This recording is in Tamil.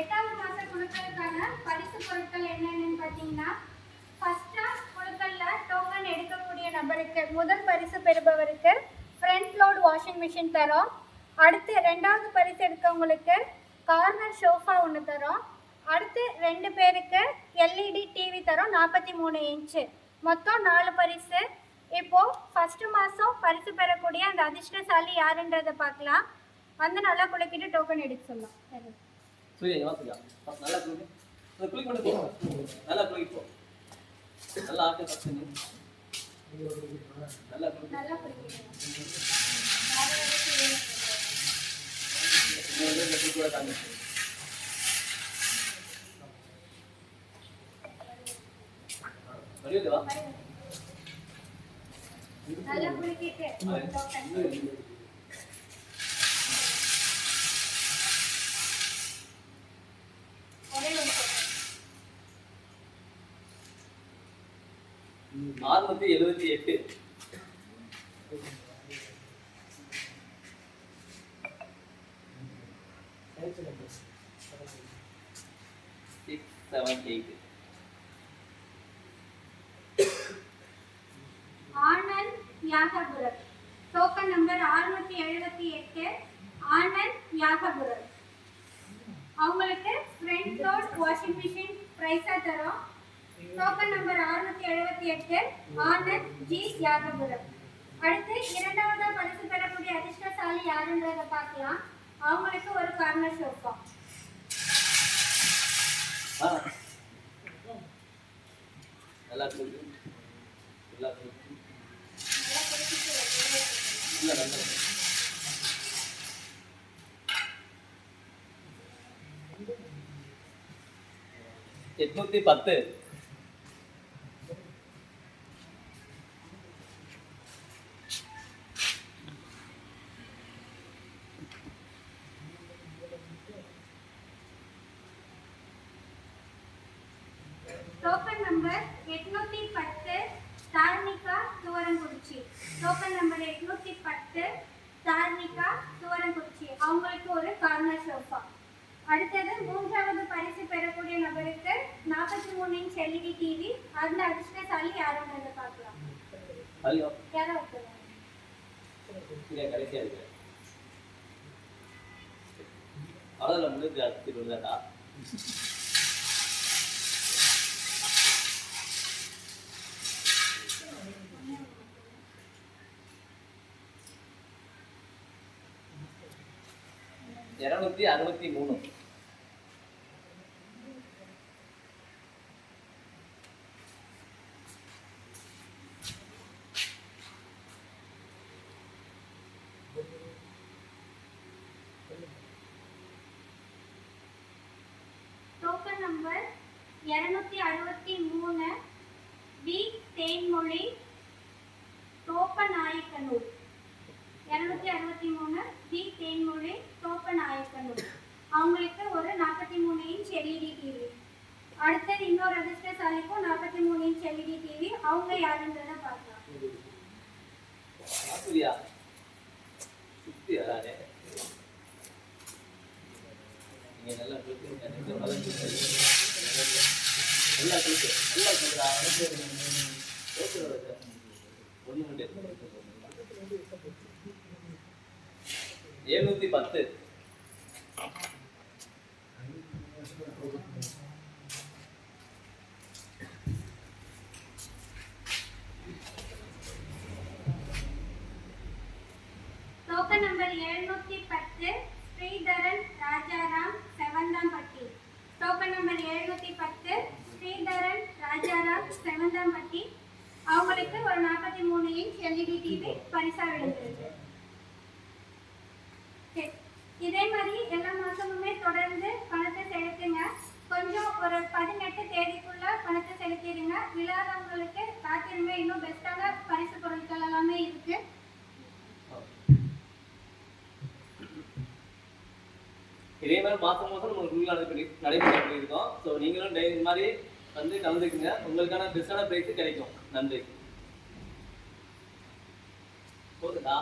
எட்டாவது மாச குழுக்களுக்கான பரிசு பொருட்கள் என்னென்னு பார்த்தீங்கன்னா ஃபர்ஸ்டா குழுக்கள்ல டோக்கன் எடுக்கக்கூடிய நபருக்கு முதல் பரிசு பெறுபவருக்கு ஃப்ரண்ட் லோட் வாஷிங் மிஷின் தரோம். அடுத்து ரெண்டாவது பரிசு எடுக்கவங்களுக்கு கார்னர் ஷோஃபா ஒன்று தரோம். அடுத்து ரெண்டு பேருக்கு எல்இடி டிவி தரோம் நாற்பத்தி மூணு இன்ச்சு மொத்தம் நாலு பரிசு. இப்போ ஃபர்ஸ்ட் மாதம் பரிசு பெறக்கூடிய அந்த அதிர்ஷ்டசாலி யாருன்றதை பார்க்கலாம். வந்து நல்லா குளிக்கிட்டு டோக்கன் எடுக்க சொல்லலாம். சரி. சூர்யா இங்க வா சூர்யா ஃபர்ஸ்ட் நல்லா குளி அந்த குளி கொண்டு போ நல்லா குளிக்கு போ நல்லா ஆட்டு ஃபர்ஸ்ட் நீ நல்லா குளி நல்லா குளிக்கணும் token. எழுபத்தி எட்டு. Six seven eight Anand Yagapuram. Token number அறுநூத்தி எழுபத்தி எட்டு ஆனந்த் யாகபுரம். அவங்களுக்கு ஃப்ரண்ட் லோட் வாஷிங் மிஷின் ப்ரைஸாக தரோம். டோக்கன் நம்பர் அறுநூத்தி எழுபத்தி எட்டு ஆனந்த் ஜி யாகபுரம். அடுத்து இரண்டாவதா பரிசு பெறக்கூடிய அதிர்ஷ்டசாலி யாருன்றதை பார்க்கலாம். அவங்களுக்கு ஒரு கார்னர் சோஃபா நல்லா நல்லா நல்லா எட்நூத்தி பத்து. டோக்கன் நம்பர் எட்நூத்தி பத்து தார்னிகா துவரங்குறிச்சி. டோக்கன் நம்பர் எட்நூத்தி பத்து தார்னிகா துவரங்குறிச்சி. அவங்களுக்கு ஒரு கார்னர் சோஃபா அடுத்தது மூன்றாவது பரிசு பெறக்கூடிய நபருக்கு நாற்பத்தி மூணு இன்ச் எல்இடி டிவி அந்த அதிர்ஷ்டசாலி யாருன்றதை பார்க்கலாம். ஐயோ யாரோ கடைசியா இருக்கு அவ்வளோதான் முடிஞ்சு அடுத்து விடுதாடா இருநூத்தி அறுபத்தி மூணு. டோக்கன் நம்பர் இரநூத்தி அறுபத்தி மூணு வி தேன்மொழி தோப்பநாயக்கனூர் இரநூத்தி அறுபத்தி மூணு வி தேன்மொழி தோப்பநாயக்கனூர் அவங்களுக்கு ஒரு நாற்பத்தி மூணு இன்ச் எல்இடி டிவி அடுத்தது இன்னொரு அதிர்ஷ்டசாலிக்கும் நாற்பத்தி மூணு இன்ச் எல்இடி டிவி அவங்க யாருன்றதை பார்க்கலாம். நல்லா நல்லா ஒன்று மட்டும் பத்து. டோக்கன் நம்பர் எழுநூத்தி பத்து ஸ்ரீதரன் ராஜாராம் செவந்தாம்பட்டி. டோக்கன் நம்பர் எழுநூத்தி பத்து ஸ்ரீதரன் ராஜாராம் செவந்தாம்பட்டி. அவங்களுக்கு ஒரு நாற்பத்தி மூணு இன்ச் எல்இடி டிவி பரிசா விழுந்திருக்கு இதே மாதிரி எல்லா மாதமுமே தொடர்ந்து பணத்தை செலுத்துங்க. கொஞ்சம் ஒரு பதினெட்டு தேதிக்குள்ள பணத்தை செலுத்திடுங்க. இல்லாதவங்களுக்கு காத்திருமே இன்னும் பெஸ்ட்டான பரிசு பொருட்கள் எல்லாமே இருக்கு. இதே மாதிரி மாதம் மாதம் நம்ம ரூல் நடைபெறி நடைபெற்று பண்ணியிருக்கோம். ஸோ நீங்களும் டெய்லி மாதிரி வந்து கலந்துக்குங்க. உங்களுக்கான பெஸ்ட்டான ப்ரைஸு கிடைக்கும். நன்றி. போதுடா